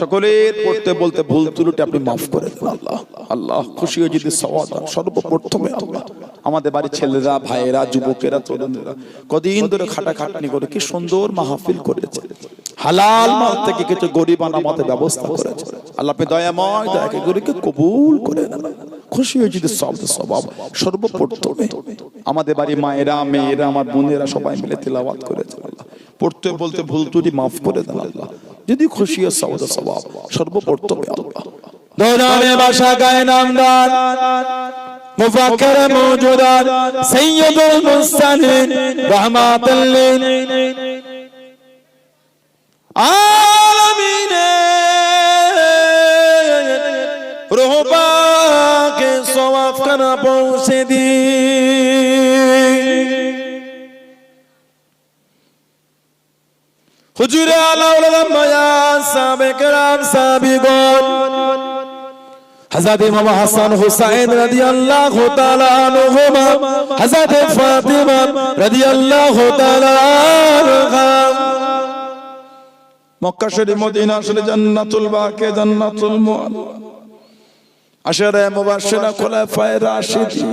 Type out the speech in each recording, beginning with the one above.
সকলের পড়তে বলতে ভুল ত্রুটি আপনি মাফ করে দেন আল্লাহ। আল্লাহ খুশি হয়ে যদি সর্বপ্রথমে আল্লাহ। আমাদের বাড়ির ছেলেরা, ভাইয়েরা, যুবকেরা, তরুণেরা, কদিন ধরে খাটাখাটনি করে কি সুন্দর মাহফিল করেছে। হালাল মাল থেকে কিছু গরিব ব্যবস্থা করেছে। আল্লাহ দয়াময় দয়াকে গরিবকে কবুল করে খুশি হয়ে যদি সব স্বভাব সর্বপ্রথমে আমাদের বাড়ি মায়েরা, মেয়েরা, আমার বোনেরা সবাই মিলে তেলাওয়াত করেছে আল্লাহ। পড়তে বলতে ভুল ত্রুটি মাফ করে দেন আল্লাহ। যদি খুশি হয় সব স্বভাব সর্বপ্রথমে আল্লাহ দৌড়ানে বাসা গায়ে নামদার মুফাক্কির মওজুদাত সাইয়্যিদুল মুরসালিন রাহমাতাল লিল আলামিন রূহ পাকে সওয়াব খানা পৌঁছে দি হুজুরে আলা উলামা সাহাবে কেরাম সাহাবীগণ হযরত ইমাম হাসান হুসাইন রাদিয়াল্লাহু তাআলা আনহুমা, হযরত ফাতিমা রাদিয়াল্লাহু তাআলা আনহা। মক্কা শরীফ, মদিনা শরীফ জান্নাতুল বাকে, জান্নাতুল আশারে মুবাশশিরা, খোলাফায়ে রাশিদিন।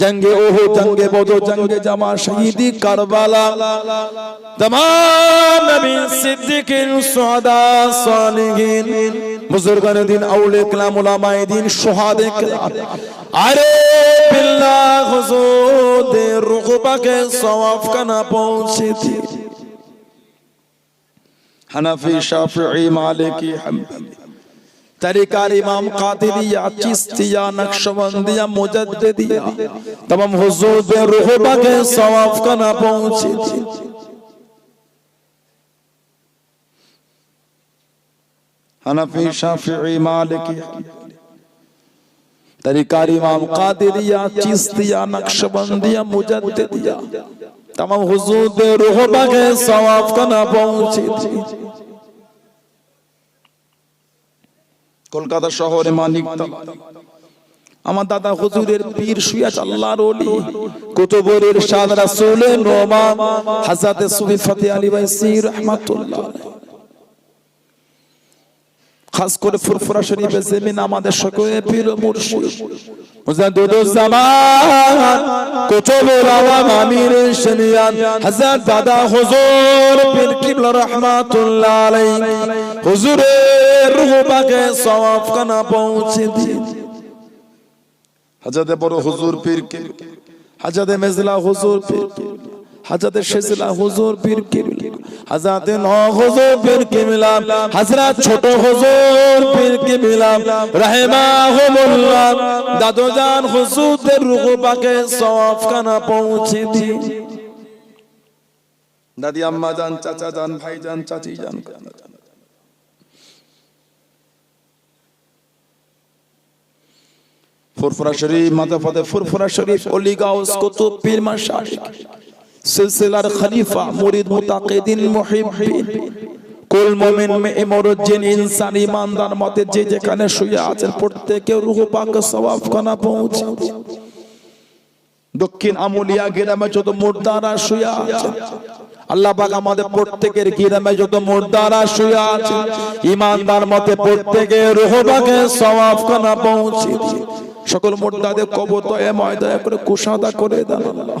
জঙ্গে ওহো, জঙ্গে বদো, জঙ্গে জামা, শহীদি কারবালা। তমাম নবী সিদ্দিকিন, সুহাদা সালিহিন। বুজুর্গান দিন, আউলে কালাম, উলামায়ে দিন, সুহাদে কালাম। আরে বিল্লাহ হুজুরদের রুকবাকে সওয়াব কানা পৌঁছে দিন। হানাফি শাফিঈ মালিকি, হাম্বলি। তরিকার ইমাম কাদেরিয়া চিস্তিয়া নকশবন্দিয়া মুজাদ্দিদিয়া তমাম হুজুর বে রূহ বাগে সওয়াব কানা পৌঁছে হানাফি শাফিঈ মালিকি তরিকার ইমাম কাদেরিয়া চিস্তিয়া নকশবন্দিয়া মুজাদ্দিদিয়া তমাম হুজুর বে রূহ বাগে সওয়াব কানা পৌঁছে কলকাতা শহরে মালিক আমার দাদা হুজুরের পীর শুয়াছ আল্লাহর ওলি। কুতুবুরের শাহ রাসূলের নোমা হযরত সুফি ফতে আলী বাইসি রাহমাতুল্লাহ খাস করে ফুরফুরা শরীফে জমিন আমাদের সকলে পীর মুর্শিদ। হযরত দাদা হুজুর পীর কিবলা রাহমাতুল্লাহ আলাইহি। হুজুরের রূহ পাকে সওয়াব কানা পৌঁছে দিন। হাজাতে বড় হুজুর পীর কে? হাজাতে মেজলা হুজুর পীর কে? হাজাতে শেজলা হুজুর পীর কে হযরত নূহ হুজুর পীর কিবলা। হযরত ছোট হুজুর পীর কিবলা। রাহিমাহুমুল্লাহ। দাদু জান হুজুরের রূহ পাকে সওয়াব কানা পৌঁছে দিন। দাদি আম্মা জান চাচা জান ভাই জান চাচি জান ফুরফুরা শরীফ মাতা ফাতে ফুরফুরা শরীফ অলি গাউস কুতুব পীর মাশাইখ। সিলসিলার খলিফা, মুরিদ মুতাকিদিন মুহিব্বিন কুল মুমিন মে ইমরুজ্জিন ইনসান ইমানদার মতে যে যেখানে শুয়ে আছেন প্রত্যেকে রূহ পাক সওয়াব খানা পৌঁছে। দক্ষিণ আমুলিয়া গ্রামে যত মুর্দারা শুয়ে আছে, আল্লাহ পাক আমাদের প্রত্যেকের গ্রামে যত মুর্দারা শুয়ে আছে, ইমানদার মতে প্রত্যেকের রূহ পাকে সওয়াব খানা পৌঁছে সকল মুর্দাদের কবর দয়া, ময়দয়া করে কুশাদা করে দেন আল্লাহ।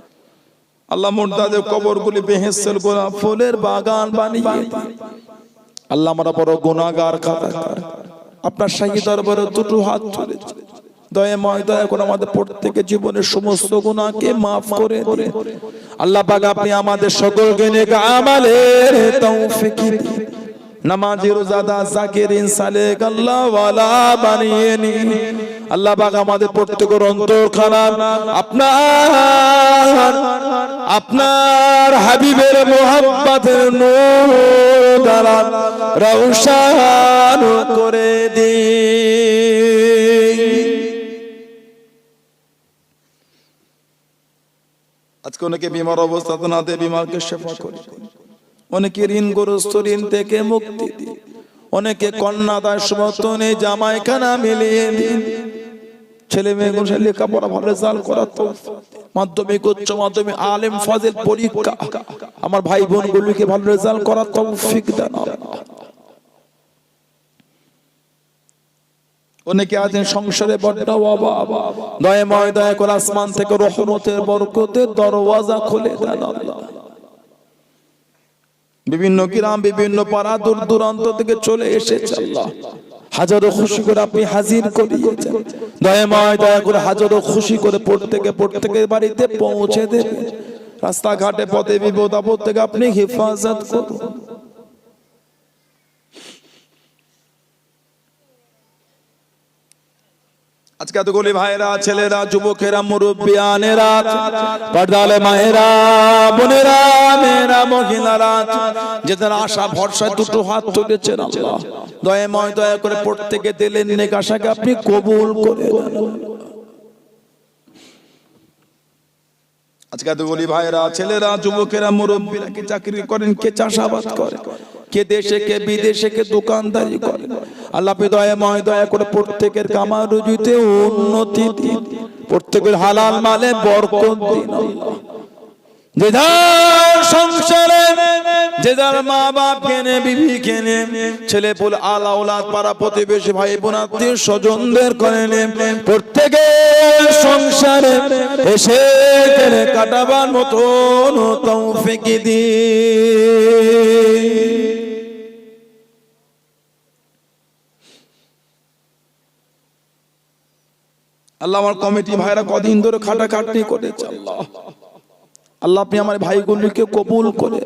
আল্লাহ মুর্দাদের কবরগুলি বেহেসেল গোলা ফুলের বাগান বানিয়ে। আল্লাহ আমরা বড় গুনাহগার কাতাকার আপনার সাহি দরবারে দুটো হাত তুলে দয়াময় দয়া করে আমাদের প্রত্যেকের জীবনের সমস্ত গুণাকে মাফ করে দিন। আল্লাহ পাক আপনি আমাদের সকলকে নেক আমালের তৌফিক দিন। নামাজি রোজাদা জাকিরিন সালেক আল্লাহ ওয়ালা বানিয়ে নিন আল্লাহ পাক আমাদের প্রত্যেকের অন্তর খানা আপনার আপনার হাবিবের মোহাম্মতের নূর দ্বারা রৌশান করে দিন আজকে অনেকে বিমার অবস্থা তো না দিয়ে বিমারকে সেবা করে। অনেকে ঋণগ্রস্ত ঋণ থেকে মুক্তি দিন। অনেকে কন্যাদার সমর্থনে জামাইখানা মিলিয়ে দিন। ছেলে মেয়ে গুলো লেখাপড়া ভালো রেজাল্ট করার তো মাধ্যমিক, উচ্চ মাধ্যমিক, আলেম, ফাজেল পরীক্ষা। আমার ভাই বোন গুলিকে ভালো রেজাল্ট করার তৌফিক দান। অনেকে আছেন সংসারে বড্ড অভাব। দয়াময় দয়া করে আসমান থেকে রহমতের বরকতের দরওয়াজা খুলে দেন আল্লাহ। বিভিন্ন গ্রাম, বিভিন্ন পাড়া দূর দূরান্ত থেকে চলে এসেছে আল্লাহ। হাজারো খুশি করে আপনি হাজির করিয়েছেন। দয়াময় দয়া করে হাজারো খুশি করে প্রত্যেকে, প্রত্যেকের বাড়িতে পৌঁছে দেবে। রাস্তাঘাটে পথে বিপদ আপদ থেকে আপনি হেফাজত করুন। আজকে এতগুলি ভাইরা ছেলেরা, যুবকেরা মুরব্বিয়ানেরা পর্দালে মায়েরা, বোনেরা, মেয়েরা, মহিলারা যেদের আশা ভরসায় দুটো হাত তুলেছেন আল্লাহ। দয়াময় দয়া করে প্রত্যেকে দিলেন নেক আশাকে আপনি কবুল করে। আজকে এতগুলি ভাইরা ছেলেরা, যুবকেরা, মুরব্বীরা কে চাকরি করেন, কে চাষাবাদ করে কে দেশে, কে বিদেশে, কে দোকানদারি করে? আল্লাহ দয়া দয়াময় দয়া করে প্রত্যেকের কামার রুজিতে উন্নতি দিন। প্রত্যেকের হালাল মালে বরকত দিন যে যার সংসারে, যে যার মা বাপ কেনে বিবি কেনে ছেলে পুল আলা ওলাদ পাড়া প্রতিবেশী ভাই বোন আত্মীয় স্বজনদের করে নে প্রত্যেকের সংসারে এসে কেনে কাটাবার মতন তৌফিক দি আল্লাহ আমার কমিটি ভাইরা কদিন ধরে খাটাখাটনি করেছে, আল্লাহ। আল্লাহ আপনি আমার ভাইগুলিকে কবুল করে,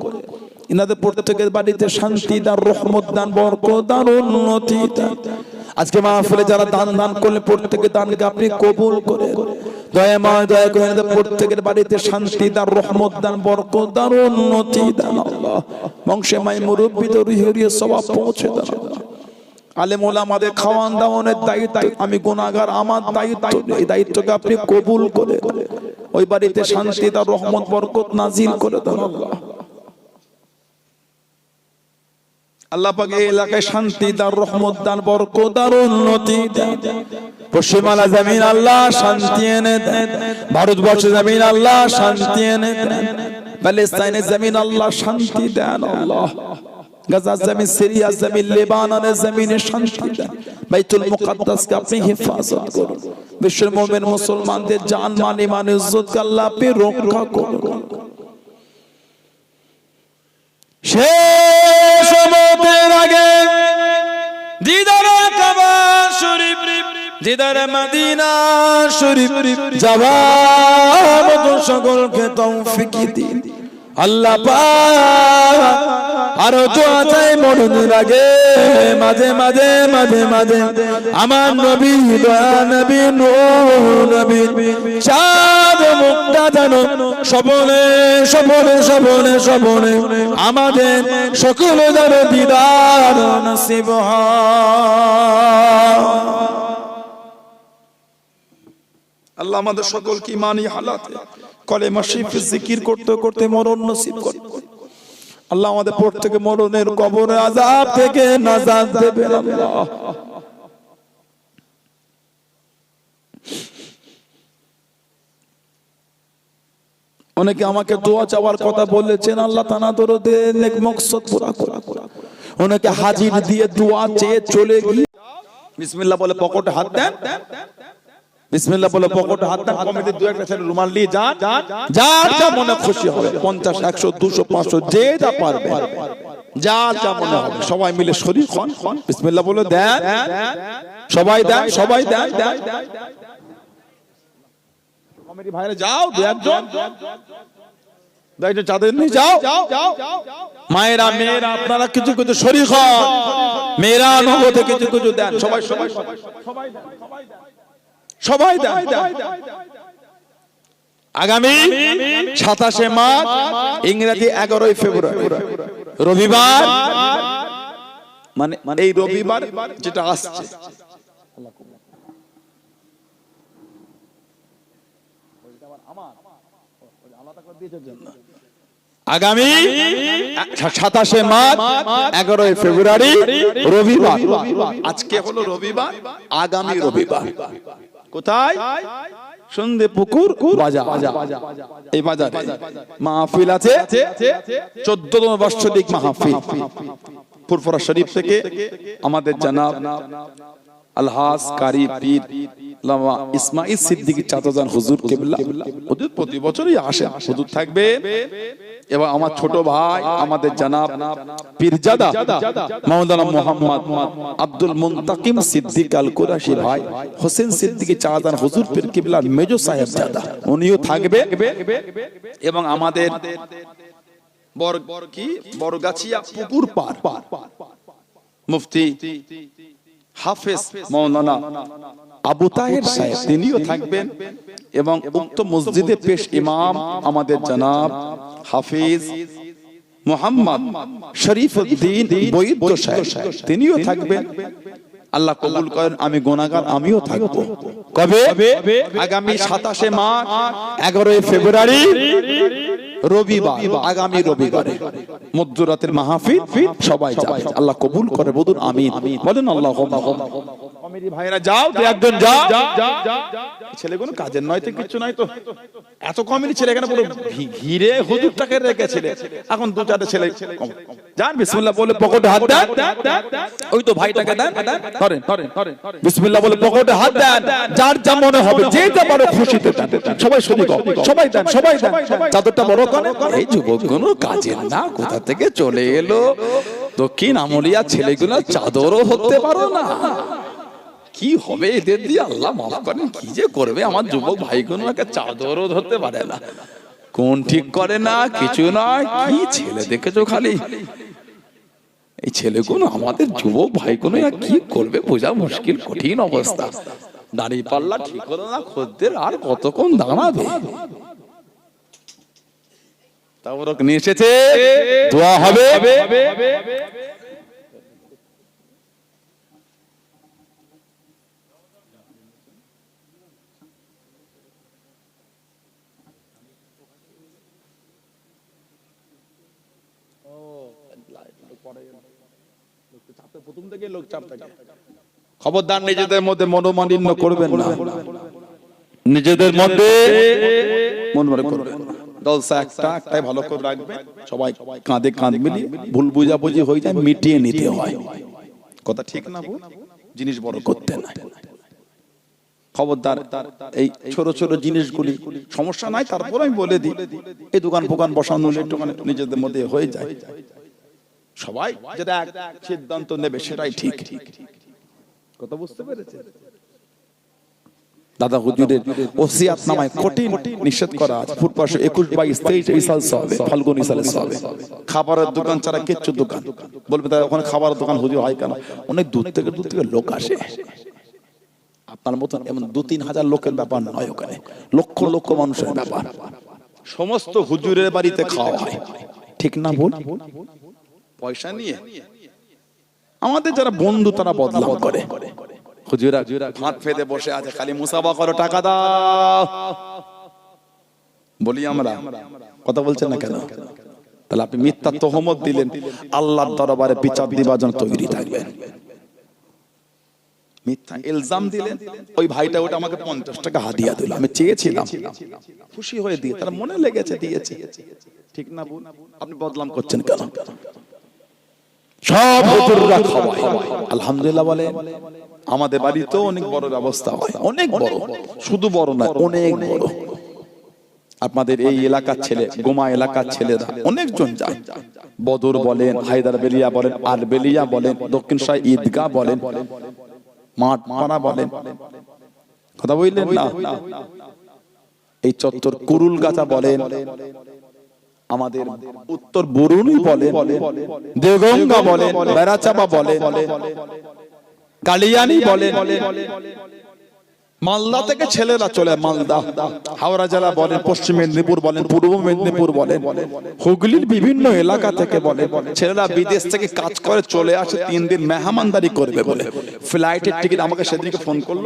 ইনাদের প্রত্যেকের বাড়িতে শান্তি দান, রহমত দান, বরকত দান, উন্নতি দান। আজকে মাহফিলে যারা দান দান করলে প্রত্যেকের দানকে আপনি কবুল করে। দয়াময় দয়া করে এনাদের প্রত্যেকের বাড়িতে শান্তি দান, রহমত দান, বরকত দান, উন্নতি দান, আল্লাহ। বংশে মাই মুরব্বী তো রিহরিয়ে সবাব পৌঁছে দান, আল্লাহ। আলেম আমাদের খাওয়ান দাওয়ানের দায়িত্ব, আমি গুনাহগার, আমার দায়িত্ব, এই দায়িত্বকে আপনি কবুল করে, ওই বাড়িতে শান্তি, তার রহমত, বরকত নাজিল করে দেন আল্লাহ। আল্লাহ এলাকায় শান্তি দার রহমত দান বরকত আর উন্নতি পশ্চিমালা জমিন আল্লাহ শান্তি এনে দেন। জমিন আল্লাহ শান্তি এনে দেন। জমিন আল্লাহ শান্তি দেন আল্লাহ। গাজার জমিন, সিরিয়া জমিন, লেবাননের জমিনে শান্তি দেন। বাইতুল মুকাদ্দাসকে আপনি হেফাজত করুন। বিশ্বের মুমিন মুসলমানদের জান, মান ইমান ইজ্জতকে আল্লাহ আপনি রক্ষা করুন। শেষ মতের আগে দিদার কাবা শরীফ, দিদার মদিনা শরীফ মতো সকলকে তৌফিক দিন। আল্লাহ পাক আরও তো আছে মরণের আগে। মাঝে মাঝে মাঝে মাঝে। আমার নবী, দয়া নবী নবী। চাঁদ মুক্তা জানো সবনে সবনে সবনে সবনে আমাদের সকল যেন দিদার হয়। আল্লাহ আমাদের সকলকে ইমানি হালাতে, কলেমা শিফ জিকির করতে করতে মরণ নসিব করতে আল্লাহ আমাদের প্রত্যেকে মরণের কবরে আজাব থেকে নাজাত দেবেন আল্লাহ। অনেকে আমাকে দোয়া চাওয়ার কথা বলেছেন, আল্লাহ তানা দরদে নেক মকসদ পুরা করা। অনেকে হাজির দিয়ে দোয়া চেয়ে চলে গিয়ে বিসমিল্লাহ বলে পকেটে হাত দেন। বিসমিল্লাহ বলে পকেটে হাত দেন দু একটা ছেলে রুমাল নিয়ে যান। যার যা মনে খুশি হবে পঞ্চাশ একশো দুশো পাঁচশো যে যা পারবে। যা যা মনে হবে সবাই মিলে শরীর খন বিসমিল্লাহ বলে দেন সবাই দেন। সবাই দেন দেন কমিটি ভাইরা যাও দু একজন। চাঁদের নিয়ে যাও মায়েরা মেয়েরা আপনারা কিছু কিছু শরীর হন। মেয়েরা নগদে কিছু কিছু দেন। সবাই সবাই। সবাই সবাই। দেন সবাই দেন। আগামী সাতাশে মার্চ ইংরেজি এগারোই ফেব্রুয়ারি। রবিবার মানে মানে এই রবিবার যেটা আসছে। আগামী সাতাশে মার্চ এগারোই ফেব্রুয়ারি রবিবার। আজকে হলো রবিবার আগামী রবিবার। কোথায়? সন্ধে পুকুর বাজার। এই বাজারে। মাহফিল আছে। চোদ্দতম বার্ষিক মাহফিল। ফুরফুরা শরীফ থেকে আমাদের জানাব আলহাস কারি পীর লামা ইসমাইল সিদ্দিকী চাচাজান হুজুর কেবলা। হুজুর প্রতি বছরই আসেন। হুজুর থাকবে এবং আমার ছোট ভাই আমাদের জানাব পীরজাদা মাওলানা মোহাম্মদ আব্দুল মুনতাকিম সিদ্দিক আল কুরাশি ভাই হোসেন সিদ্দিকী চাচাজান হুজুর পীর কেবলা মেজো সাহেব জাদা উনিও থাকবে এবং আমাদের বর কি বরগাছিয়া পুকুর পার। মুফতি হাফেজ মৌলানা আবু তাহের সাহেব তিনিও থাকবেন এবং উক্ত মসজিদে পেশ ইমাম আমাদের জনাব হাফিজ মোহাম্মদ শরীফউদ্দিন বৈদ্য সাহেব তিনিও থাকবেন। আল্লাহ কবুল করেন আমি গোনাগার আমিও থাকব। কবে? আগামী সাতাশে মার্চ এগারোই ফেব্রুয়ারি রবিবার আগামী রবিবারে। মধ্যরাতের মাহফিল সবাই যাবে আল্লাহ কবুল করে বলুন আমিন। বলেন আল্লাহ ভাইরা যাও দু একজন যাও ছেলেগুলো কাজের নয় তো কিছু নয় তো। এত ছেলে এখানে পুরো ঘিরে হুজুরটাকে রেখেছিলে এখন দু চারটে ছেলে কম। যান বিসমিল্লাহ বলে পকেটে হাত দেন। ওই তো ভাইটাকে দেন। ধরেন বিসমিল্লাহ বলে পকেটে হাত দেন। যার যা মনে হবে যে যা বড় খুশিতে সবাই সবাই দেন সবাই দেন। চাদরটা বড় করে এই যুবকগুলো কাজের না কোথা থেকে চলে এলো? দক্ষিণ আমলিয়া ছেলেগুলো চাদরও হতে পারো না। কি হবে? এদের দিয়ে আল্লাহ মাফ করেন, কি যে করবে? আমার যুবক ভাইগুলো একটা চাদরও ধরতে পারে না। কোন ঠিক করে না, কিছু নয়, কি ছেলে দেখেছ খালি? এই ছেলে ছেলেগুলো, আমাদের যুবক ভাইগুলো এরা কি করবে? বোঝা মুশকিল, কঠিন অবস্থা। দাঁড়িয়ে পাল্লা ঠিক হলো না, খদ্দের আর কতক্ষণ দাঁড়াবে? তারপর নিয়ে এসেছে। দোয়া হবে। খবরদার নিজেদের মধ্যে মনোমালিন্য করবেন না। নিজেদের মধ্যে মনোমালিন্য করবেন জলসা একটা একটাই ভালো করে রাখবেন। সবাই কাঁধে কাঁধ মিলিয়ে ভুল বুঝাবুঝি হয়ে যায় মিটিয়ে নিতে হয়। কথা ঠিক না জিনিস বড় করতে না খবরদার এই ছোট ছোট জিনিসগুলি সমস্যা নাই তারপর আমি বলে দিই। এই দোকান ফোকান বসানো একটু নিজেদের মধ্যে হয়ে যায়। সবাই যেটা এক সিদ্ধান্ত নেবে সেটাই ঠিক। কথা বুঝতে পেরেছে দাদা হুজুরের ওসিয়াত নামায় কঠিন নিষেধ করা আছে। ফুটপাশে একুশ বাইশ তেইশ এই সাল হবে ফাল্গুন সালে হবে খাবারের দোকান ছাড়া কিচ্ছু দোকান। বলবে তাই ওখানে খাবারের দোকান হুজুর হয় কেন? অনেক দূর থেকে দূর থেকে লোক আসে। আপনার মতন এমন দু তিন হাজার লোকের ব্যাপার নয় ওখানে। লক্ষ লক্ষ মানুষের ব্যাপার। সমস্ত হুজুরের বাড়িতে খাওয়া হয়। ঠিক না বল পয়সা নিয়ে। আমাদের যারা বন্ধু তারা বদলাম করে। হুজুরা ভাত ফেদে বসে আছে খালি মুসাফা করো টাকা দাও। বলি আমরা কথা বলছেন না কেন? তাহলে আপনি মিথ্যা তহমত দিলেন আল্লাহর দরবারে বিচার দিবার জন্য তৈরি থাকবেন। মিথ্যা ইলজাম দিলেন ওই ভাইটা ওটা আমাকে পঞ্চাশ টাকা হাদিয়া দিল আমি চেয়েছিলাম। খুশি হয়ে দিয়ে তার মনে লেগেছে দিয়েছে। ঠিক না আপনি বদলাম করছেন কেন? সব হুজুররা খাওয়ায় আলহামদুলিল্লাহ বলে আমাদের বাড়িতেও অনেক বড় ব্যবস্থা হয় অনেক বড়। শুধু বড় নয় অনেক বড়। আপনাদের এই এলাকার ছেলে গোমা এলাকার ছেলেরা অনেকজন যায়। বদর বলেন হায়দার বেলিয়া বলেন আর বেলিয়া বলেন দক্ষিণ শাহ ঈদগাহ বলেন মাঠ পাড়া বলেন। কথা বললেন না? এই চত্বর কুরুল গাছা বলেন আমাদের উত্তর বরুন বলে দেগঙ্গা বলে বেড়াচাপা বলে কালিয়ানি বলেন মালদা থেকে ছেলেরা চলে মালদা। হাওড়া জেলা বলেন পশ্চিম মেদিনীপুর বলেন পূর্ব মেদিনীপুর বলেন হুগলির বিভিন্ন এলাকা থেকে বলেন ছেলেরা বিদেশ থেকে কাজ করে চলে আসে তিন দিন মেহমানদারি করবে বলে। ফ্লাইটের টিকিট আমাকে সেদিনকে ফোন করল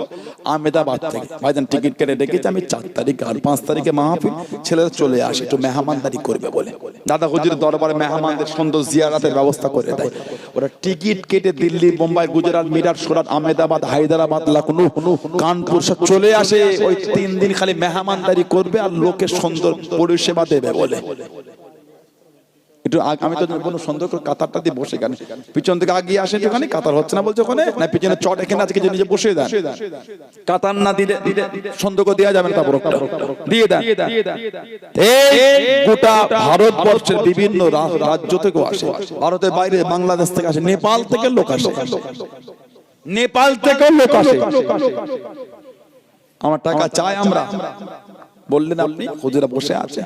আমেদাবাদ থেকে। ভাইজান টিকিট কেটে রেখেছি আমি চার তারিখ আর পাঁচ তারিখে মাহফিল ছেলেরা চলে আসে একটু মেহমানদারি করবে বলে। দাদা হুজুর দরবারে মেহমানদের সুন্দর জিয়ারাতের ব্যবস্থা করে দেয়। ওরা টিকিট কেটে দিল্লি বোম্বাই গুজরাট মিরাট সুরাট আমেদাবাদ হায়দ্রাবাদ লখনৌ কানপুর চলে আসে ওই তিন দিন খালি মেহমানদারি করবে আর লোকের সুন্দর পরিষেবা দেবে বলে। একটু আমি তো কোনো সুন্দর করে কাতারটা দিয়ে বসে পিছন থেকে আগিয়ে আসেন ওখানে কাতার হচ্ছে না বলছে ওখানে? না পিছনে চট এখানে আজকে নিজে বসে দেন। কাতার না দিলে সুন্দর করে দেওয়া যাবে না তারপর দিয়ে দেন। এই গোটা ভারতবর্ষের বিভিন্ন রাজ্য থেকে আসে। ভারতের বাইরে বাংলাদেশ থেকে আসে নেপাল থেকে লোক আসে। নেপাল থেকে লোক আসে। আমার টাকা চাই আমরা। বললেন আপনি খুদিরা বসে আছে।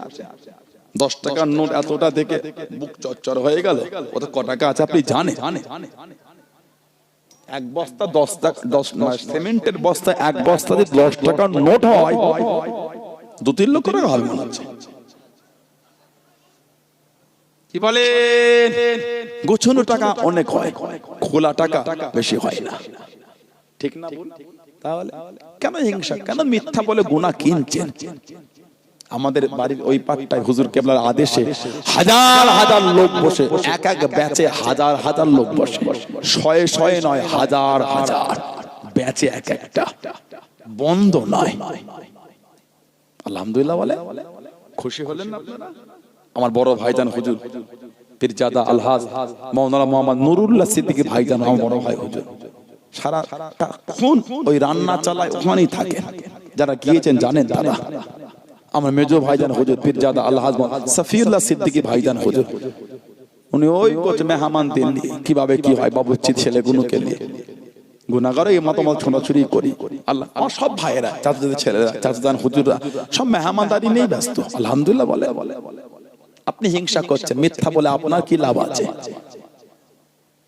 দশ টাকার নোট এতটা দেখে বুক চচ্চর হয়ে গেল। ওটা ক টাকা আছে আপনি জানেন? এক বস্তা দশ টাকা দশ নয়, সিমেন্টের বস্তা এক বস্তা যদি দশ টাকার নোট হয় দু তিন লক্ষ টাকা হবে মনে হচ্ছে। কি বলে? গোছানো টাকা অনেক হয় খোলা টাকা বেশি হয় না। ঠিক না? তাহলে কেন হিংসা? কেন মিথ্যা বলে গুণা কিনছেন? আমাদের বাড়ির ওই পাটটায় হুজুর কেবলার আদেশে হাজার হাজার লোক বসে এক এক ব্যাচে হাজার হাজার লোক বসে শয়ে শয়ে নয় হাজার হাজার ব্যাচে এক একটা বন্ধ নয়। আলহামদুলিল্লাহ বলে? খুশি হলেন আপনারা? আমার বড় ভাইজান হুজুর পীরজাদা আলহাজ মৌলানা মোহাম্মদ নুরুল্লাহ সিদ্দিকী ভাইজান আমার বড় ভাই হুজুর। সারা ওই রান্না চালায় ওখানেই থাকে যারা গিয়েছেন জানেন তারা। আমার মেজো ভাইজান হুজুর পীরজাদা আলহাজ সফিউল্লাহ সিদ্দিকী ভাইজান হুজুর। উনি ওই করছে মেহমান দিন কীভাবে কি হয় বাবুচ্চি ছেলেগুলোকে নিয়ে। গুনাগার এই মতামত ছোড়াছুরি করি। আল্লাহ আমার সব ভাইয়েরা চাচাদের ছেলেরা চাচাদান হুজুররা সব মেহমানদারি নেই ব্যস্ত। আলহামদুলিল্লাহ বলে বলে। আপনি হিংসা করছেন মিথ্যা বলে আপনার কি লাভ আছে?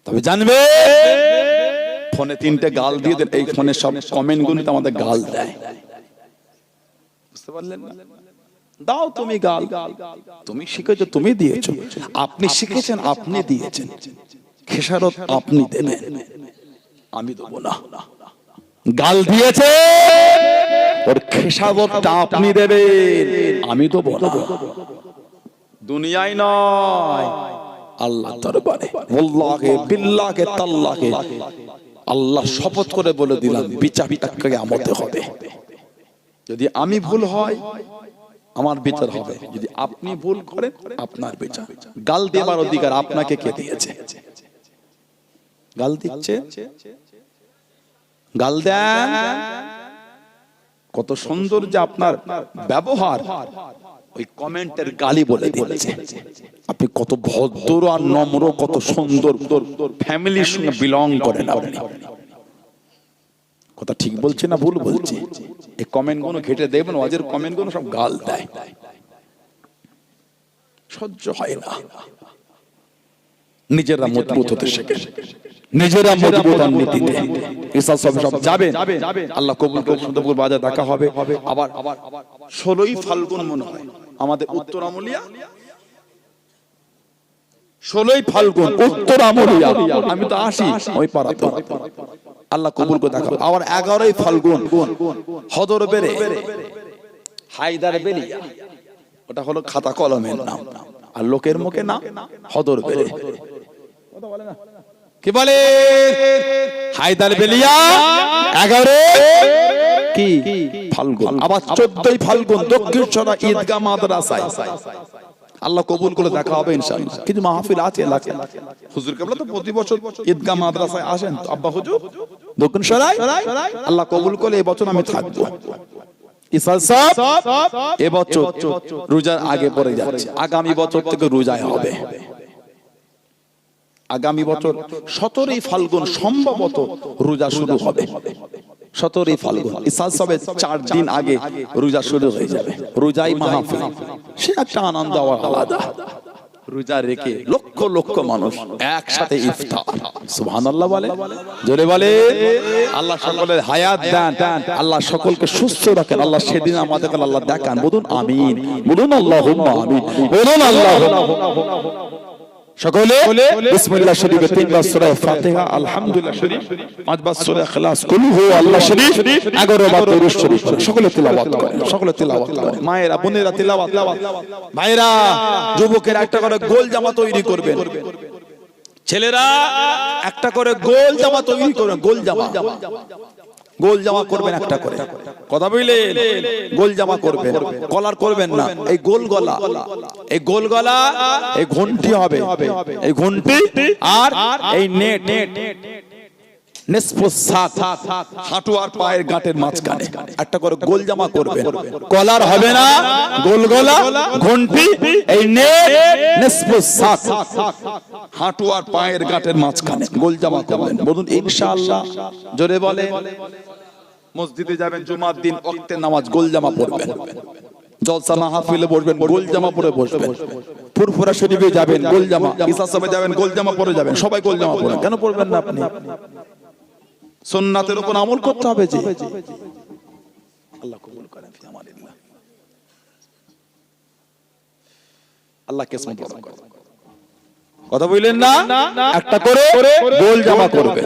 তবে জানবে! ফোনে তিনটে গাল দিয়ে দেন, এই ফোনে সব কমেন্টগুলো আমাদের গাল দেয়? দাও তুমি গাল। তুমি শিখেছো, তুমি দিয়েছ। আপনি শিখেছেন, আপনি দিয়েছেন। খেসারত আপনি দেবেন। আমি দেবো না। গাল দিয়েছে, ওর খেসারতটা আপনি দেবেন। আমি দুনিয়ায় নয়, আল্লাহ দরবারে। আল্লাহকে বিল্লাহকে তাল্লাহকে আল্লাহ শপথ করে বলে দিলাম, বিচার তাকে আমতে হবে। যদি আমি ভুল হয়, আমার বিচার হবে। যদি আপনি ভুল করেন, আপনার বিচার। গাল দেবার অধিকার আপনাকে কে দিয়েছে? গাল দিচ্ছে? গাল দেন। কত সুন্দর যে আপনার ব্যবহার। ওই কমেন্টের গালি বলে দিচ্ছে আপনি কত ভদ্র আর নম্র কত সুন্দর। ফ্যামিলির সঙ্গে বিলং করেন আপনি। কথা ঠিক বলছি না ভুল বলছি? এই কমেন্টগুলো ঘেটে দেখবেন ওয়াজের কমেন্টগুলো সব গাল দেয়। সহ্য হয় না। নিজেরা মজবুত হতে শেখে নিজেরা মজবুত নীতিতে ইসা সব সব যাবে আল্লাহ কবুল করে সুন্দরপুর বাজার দেখা হবে। আবার আবার ষোলোই ফাল্গুন মনে হয়। আমাদের উত্তর আমলিয়া ষোলোই ফাল্গুন। উত্তর আমলিয়া। আমি তো আসি ওই পাড়াতে। আল্লাহ কবুল করে দেখা। আবার এগারোই ফাল্গুন। হদর বেড়ে হায়দার বেরিয়া। ওটা হলো খাতা কলমের নাম। আর লোকের মুখে নাম হদর বেড়ে কি বলে? হায়দার বেলিয়া এগারো কি? ফাল্গুন। আবার চোদ্দই ফাল্গুন দক্ষিণছড়া ঈদগাহ মাদ্রাসায়। আল্লাহ কবুল করে দেখা হবে ইনশাআল্লাহ। কিন্তু মাহফিল আছে এলাকায়। হুজুর কেবলা তো প্রতি বছর ঈদগাহ মাদ্রাসায় আসেন। তো আব্বা হুজুর? দক্ষিণ সরাই? আল্লাহ কবুল করে এবছর আমি থাকব। এবছর রোজার আগে পড়ে যাচ্ছে। আগামী বছর থেকে রোজায় হবে। আগামী বছর সতেরোই ফাল্গুন সম্ভবত রোজা শুরু হবে। সতেরোই ফাল্গুন। ইসাল সাহেবের চার দিন আগে রোজা শুরু হয়ে যাবে। রোজাই মাহফিল। সে একটা আনন্দ আলাদা। রোজা রেখে লক্ষ লক্ষ মানুষ একসাথে ইফতার। সুবহানাল্লাহ বলে? জোরে বলে? আল্লাহ সকলের হায়াত দেন। আল্লাহ সকলকে সুস্থ রাখেন। আল্লাহ সেদিন আমাদেরকে আল্লাহ দেখান। বলুন আমিন। বলুন আল্লাহুম্মা আমিন। বলুন আল্লাহ সকলে বিসমিল্লাহ শরীফে তিনবার সূরা ফাতিহা আলহামদুলিল্লাহ শরীফ পাঁচবার সূরা ইখলাস। কুল হু আল্লাহ শরীফ 11 বার দরুদ শরীফ সকলে তেলাওয়াত করেন সকলে তেলাওয়াত করেন মায়েরা বোনেরা তেলাওয়াত ভাইরা যুবকের একটা করে গোল জামা তৈরি করবেন। ছেলেরা একটা করে গোল জামা তৈরি করবেন গোল জামা। গোল জামা। করবেন একটা করে। কথা বুঝলেন গোল জামা করবেন। কলার করবেন না। এই গোল গলা। এই গোলগলা, এই ঘন্টি হবে। এই ঘন্টি আর এই নেট। পায়ের মাঝখানে। পায়ের মাঝখানে। গোল জামা বলুন জোরে বলে মসজিদে যাবেন, জুমার দিন ওয়াক্তের নামাজ গোল জামা পরবেন। জলসা মাহফিলে বসবেন গোল জামা পরে বসবেন। ফুরফুরা শরীফে যাবেন গোল জামা। ঈসা সবে যাবেন গোল জামা পরে যাবেন সবাই গোল জামা পরে। কেন পরবেন না আপনি? সুন্নাতের উপর আমল করতে হবে যে। আল্লাহ কবুল করেন ফি আমানিল্লাহ আল্লাহ কিসমত বরকত করেন। কথা বললেন না? একটা করে গোল জামা করবে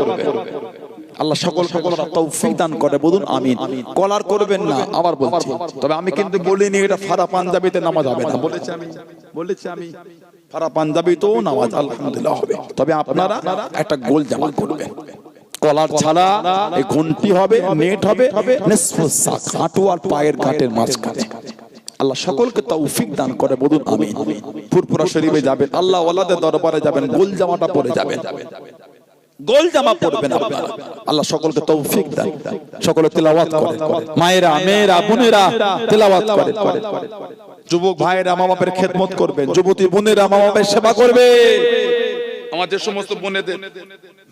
আল্লাহ সকল সকল তৌফিক দান করে বলুন আমিন। কলার করবেন না আবার বলছি। তবে আমি কিন্তু বলিনি এটা ফারা পাঞ্জাবিতে নামাজ হবে না। বলেছি আমি বলেছি আমি। ফারা পাঞ্জাবিতেও নামাজ আলহামদুলিল্লাহ হবে। তবে আপনারা একটা গোল জামা করবেন। কলার ছাড়া এই ঘন্টি হবে নেট হবে হাঁটু আর পায়ের ঘাটের মাঝখানে। আল্লাহ সকলকে তৌফিক দান করে বলুন আমিন। ফুরফুরা শরীফে যাবেন আল্লাহ ওয়ালাদের দরবারে যাবেন গোল জামাটা পরে যাবেন। গোল জামা পরবেন আপনারা আল্লাহ সকলকে তৌফিক দেন। সকলে তেলাওয়াত করেন। মায়েরা মেয়েরা বোনেরা তেলাওয়াত করেন। যুবক ভাইয়েরা মা বাপের খেদমত করবেন। যুবতী বোনেরা মা বাপের সেবা করবে। আমার যে সমস্ত বোনেদের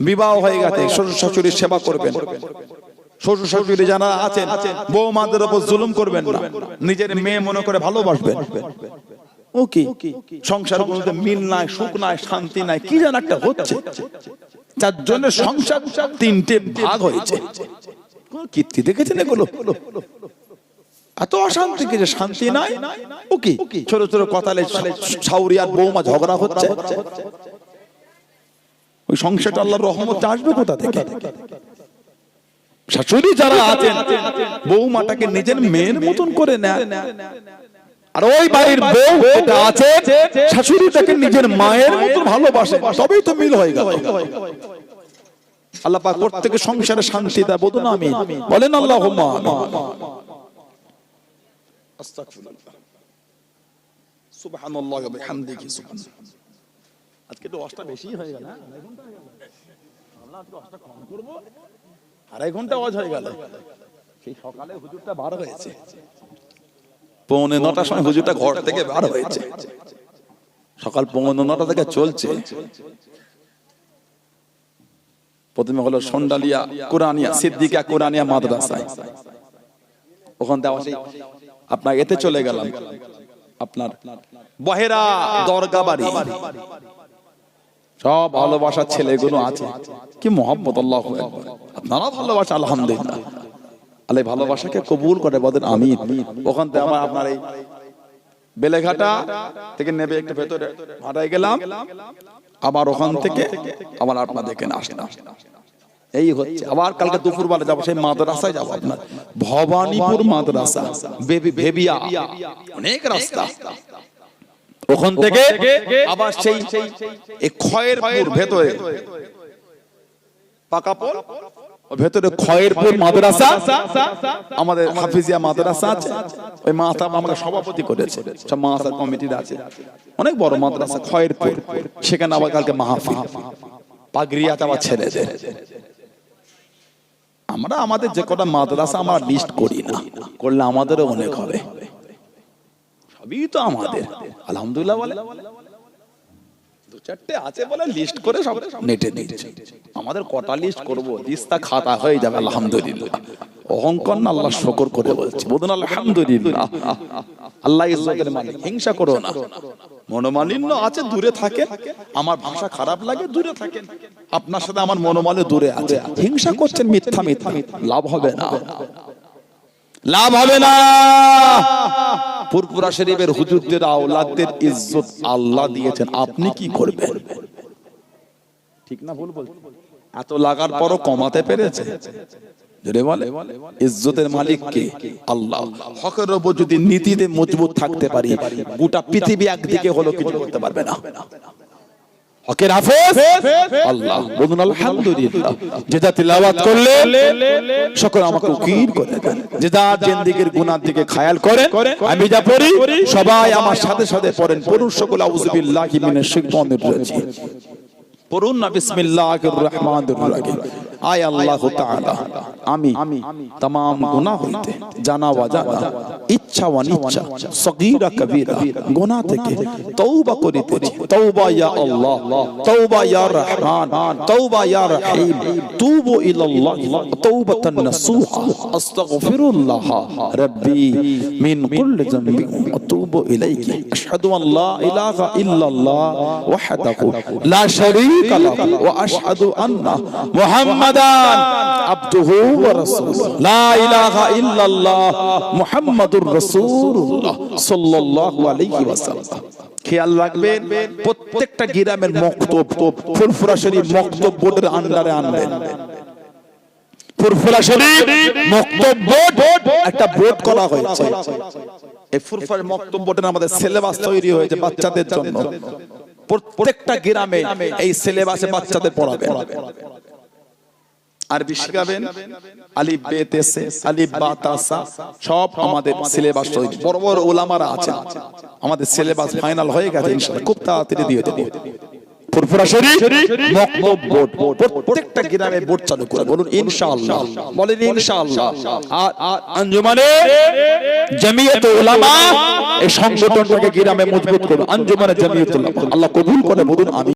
বিবাহ হয়ে গেছে। শ্বশুর শাশুড়ির সেবা করবেন। শ্বশুর শাশুড়ি যারা আছেন বৌমাদের উপর জুলুম করবেন না। নিজের মেয়ে মনে করে ভালোবাসবেন। ও কি? সংসার মিল নাই সুখ নাই শান্তি নাই। কি যেন একটা হচ্ছে। যার জন্য সংসার তিনটে ভাগ হয়েছে। কীর্তি দেখেছেন এগুলো? এত অশান্তি কি যে শান্তি নাই? ও কি? ছোট ছোট কথালে ছাউরি আর বৌমা ঝগড়া হচ্ছে। ওই সংসারটা আল্লাহর রহমত আসবে কোথা থেকে? শাশুড়ি যারা আছেন, বৌমাটাকে নিজের মেয়ের মতন করে নেয়। আর ওই বাড়ির বউ যেটা আছে শাশুড়িটাকে নিজের মায়ের মতন ভালোবাসে। তবেই তো মিল হয়ে গেল। আল্লাহ পাক প্রত্যেকের সংসারে শান্তি দেয়। বলুন আমি বলেন আল্লাহ সুবহানাল্লাহ ওয়া বিহামদিহি। সুবহানাল্লাহ। আজকে তো অষ্টা বেশি হয়ে গেল? আড়াই ঘণ্টা ওয়াজ হয়ে গেল। সেই সকালে হুজুরটা বার হয়েছে। পৌনে নটার সময় হুজুরটা ঘর থেকে বার হয়েছে। সকাল পৌনে নটা থেকে চলছে। প্রথমে হলো সন্ডালিয়া কোরআনিয়া সিদ্দিকা কোরআনিয়া মাদ্রাসায়। ওখান থেকে সেই আপনার এতে চলে গেলাম। আপনার বহেরা দরগা বাড়ি সব ভালোবাসার ছেলেগুলো আছে। কি মোহাম্মদ আল্লাহ আপনারা ভালোবাসা আলহামদুলিল্লাহ। আল্লাহ ভালোবাসাকে কবুল করে বলেন আমি ওখান থেকে আমার আপনার এই বেলেঘাটা থেকে নেবে একটু ভেতরে। ভাড়ায় গেলাম, আবার ওখান থেকে আবার আপনাদের এখানে আসলাম। এই হচ্ছে, আবার কালকে দুপুর বেলা যাব, সেই মাদ্রাসায় যাব আপনার। ভবানীপুর মাদ্রাসা, বেবি ভেবিয়া, অনেক রাস্তা। ওখান থেকে আবার সেই এই খয়ের ভেতরে। পাকাপোল ভেতরে খয়েরপুর মাদ্রাসা আমাদের হাফিজিয়া মাদ্রাসা আছে। ওই মাথা আমাকে সভাপতি করেছে। সব মাদ্রাসা কমিটির আছে। অনেক বড় মাদ্রাসা খয়েরপুর সেখানে আবার কালকে মাহফিল। পাগড়িয়া আবার ছেলেদের আমরা আমাদের যে কটা মাদ্রাসা আমরা লিস্ট করি না। করলে আমাদেরও অনেক হবে। সবই তো আমাদের। আলহামদুলিল্লাহ বলে। দু চারটে আছে বলে লিস্ট করে নেটে আমাদের কটা লিস্ট খাতা হয়ে যাবে না করে বলছে। হিংসা করো না। মনোমালিন্য আছে, দূরে থাকে। আমার ভাষা খারাপ লাগে, দূরে থাকেন আপনার সাথে আমার মনোমালে দূরে আছে। হিংসা করছেন মিথ্যা মিথ্যা। লাভ হবে না। লাভ হবে না। পুরপুরা শরীফের হুজুরদের আওলাদদের ইজ্জত আল্লাহ দিয়েছেন। আপনি কি করবেন? ঠিক না ভুল বলছি? এত লাগার পরও কমাতে পেরেছে? ইজ্জতের মালিক কে? আল্লাহ। হকের ওপর যদি নীতিতে মজবুত থাকতে পারি, গোটা পৃথিবী একদিকে হলো, কিছু করতে পারবে না। হকের হাফেজ আল্লাহ বলুন আলহামদুলিল্লাহ। যেটা তিলাওয়াত করলে সকল আমাকে উকিল করে দেন। যেটা জিন্দিগির গুনার দিকে খায়াল করে আমি যা পড়ি। সবাই আমার সাথে সাথে পড়েন। পড়ুন সকল আউযুবিল্লাহি মিনাশ শাইতানির রাজিম। পড়ুন না বিসমিল্লাহির রহমানির রহিম। আয় আল্লাহ আমি তাম গুনা হইতে জানা বাজা ইচ্ছা অনিচ্ছা, সগীরা কবিরা, গুনাহ থেকে তওবা করিতেছি। তওবা ইয়া আল্লাহ, তওবা ইয়া রহমান, তওবা ইয়া রহিম, তুবু ইলাল্লাহ, তওবাতান নাসুহা, আস্তাগফিরুল্লাহ, রব্বি মিন কুল্লি যানবি আতুবু ইলাইহি আশহাদু আন লা ইলাহা ইল্লাল্লাহ ওয়াহদাহু লা শারীকা লাহু ওয়া আশহাদু আন্না মুহাম্মাদ মুহাম্মাদান আবদুহু ওয়া রাসূলুহু। লা ইলাহা ইল্লাল্লাহ মুহাম্মাদুর রাসূলুল্লাহ সাল্লাল্লাহু আলাইহি ওয়াসাল্লাম। খেয়াল রাখবেন প্রত্যেকটা গ্রামের মক্তব ফুরফুরা শরীফ মক্তব বোর্ডের আন্ডারে আনবেন। ফুরফুরা শরীফ মক্তব বোর্ড একটা বোর্ড করা হয়েছে। এই ফুরফুরা মক্তব বোর্ডের আমাদের সিলেবাস তৈরি হয়েছে বাচ্চাদের জন্য। প্রত্যেকটা গ্রামে এই সিলেবাসে বাচ্চাদের পড়াবে। আরবি শিখাবেন আলিফ বে তেসে আলিফ বা তাসা সব আমাদের সিলেবাস তৈরি। বড় বড় ওলামারা আছে। আমাদের সিলেবাস ফাইনাল হয়ে গেছে ইনশাআল্লাহ। খুব তাড়াতাড়ি দিয়ে দেব। সংগঠনটাকে গ্রামে মজবুত করুন। আঞ্জুমানে আল্লাহ কবুল করে বলুন আমি